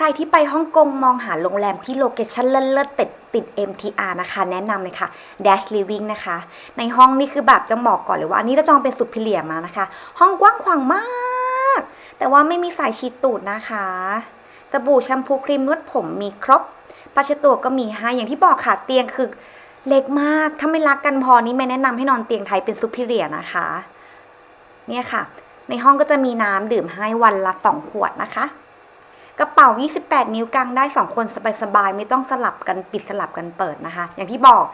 ใครที่ไปฮ่องกงมองหาโรงแรมที่โลเคชั่นเลิศๆติดติด MTR นะคะ แนะนำเลยค่ะ Dash Living นะคะ ในห้องนี่คือแบบจะบอกก่อนเลยว่า อันนี้เราจองเป็นสุดพิเลียมานะคะ ห้องกว้างขวางมาก แต่ว่าไม่มีสายฉีดตูดนะคะสบู่แชมพูครีมนวดผมมีครบผ้าเช็ดตัวก็มีให้อย่างที่บอกค่ะเตียงคือเล็กมาก ถ้าไม่รักกันพอนี่ไม่แนะนำให้นอนเตียงไทยเป็นซุปพิเลียนะคะ เนี่ยค่ะ ในห้องก็จะมีน้ำดื่มให้วันละสองขวดนะคะ กระเป๋า 28 นิ้วกางได้ 2 คนสบายๆ ไม่ต้องสลับกันปิดสลับกันเปิดนะคะ อย่างที่บอก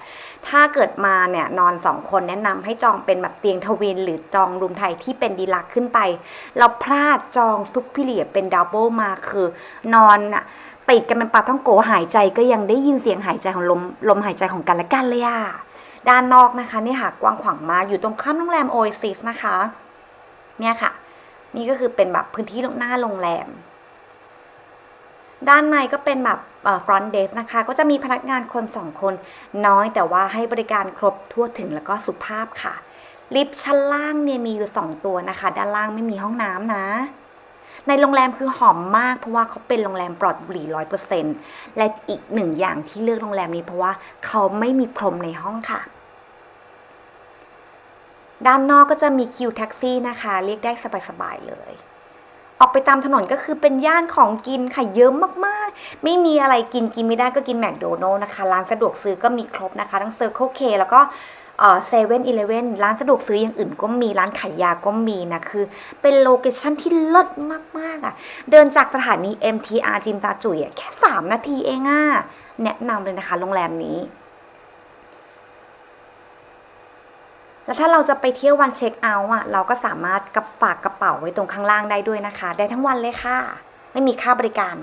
ถ้าเกิดมาเนี่ยนอน 2 คนแนะนำให้จองเป็นแบบเตียงทวิน หรือจองรูมไทยที่เป็นดีลักขึ้นไป เราพลาดจองซุปพิเลียเป็นดับเบิลมาคือนอนอะติดกันเป็นปลาท่องโกหายใจก็ยังได้ยินเสียงหายใจของลมลมหายใจของกันและกันเลยอะด้านนอกนะคะนี่ค่ะกว้างขวางมากอยู่ตรงข้ามโรงแรมโอเอซิสนะคะ เนี่ยค่ะ นี่ก็คือเป็นแบบพื้นที่หน้าโรงแรม ด้านในก็เป็นแบบฟรอนต์เดสนะคะ ก็จะมีพนักงานคนสองคนน้อยแต่ว่าให้บริการครบทั่วถึงแล้วก็สุภาพค่ะ ลิฟต์ชั้นล่างเนี่ยมีอยู่สองตัวนะคะ ด้านล่างไม่มีห้องน้ำนะ ในโรงแรมคือหอมมากเพราะว่าเขาเป็นโรงแรมปลอดบุหรี่ร้อยเปอร์เซ็นและอีกหนึ่งอย่างที่เลือกโรงแรมนี้เพราะว่าเขาไม่มีพรมในห้องค่ะด้านนอกก็จะมีคิวแท็กซี่นะคะ เรียกได้สบายๆเลย ออกไปตามถนนก็คือเป็นย่านของกินค่ะเยอะมากๆ ไม่มีอะไรกินกินไม่ได้ก็กินแมคโดนัลล์นะคะ ร้านสะดวกซื้อก็มีครบนะคะ ทั้งเซอร์เคิลเคแล้วก็เซเว่นอีเลฟเว่นร้านสะดวกซื้ออย่างอื่นก็มีร้านขายยาก็มีนะ คือเป็นโลเคชั่นที่เลิศมาก ๆอะ เดินจากสถานี MTR จิมตาจุยอะแค่ 3 นาทีเองอะ แนะนำเลยนะคะโรงแรมนี้ แล้วถ้าเราจะไปเที่ยววันเช็คเอาท์อะเราก็สามารถกับฝากกระเป๋าไว้ตรงข้างล่างได้ด้วยนะคะ ได้ทั้งวันเลยค่ะ ไม่มีค่าบริการ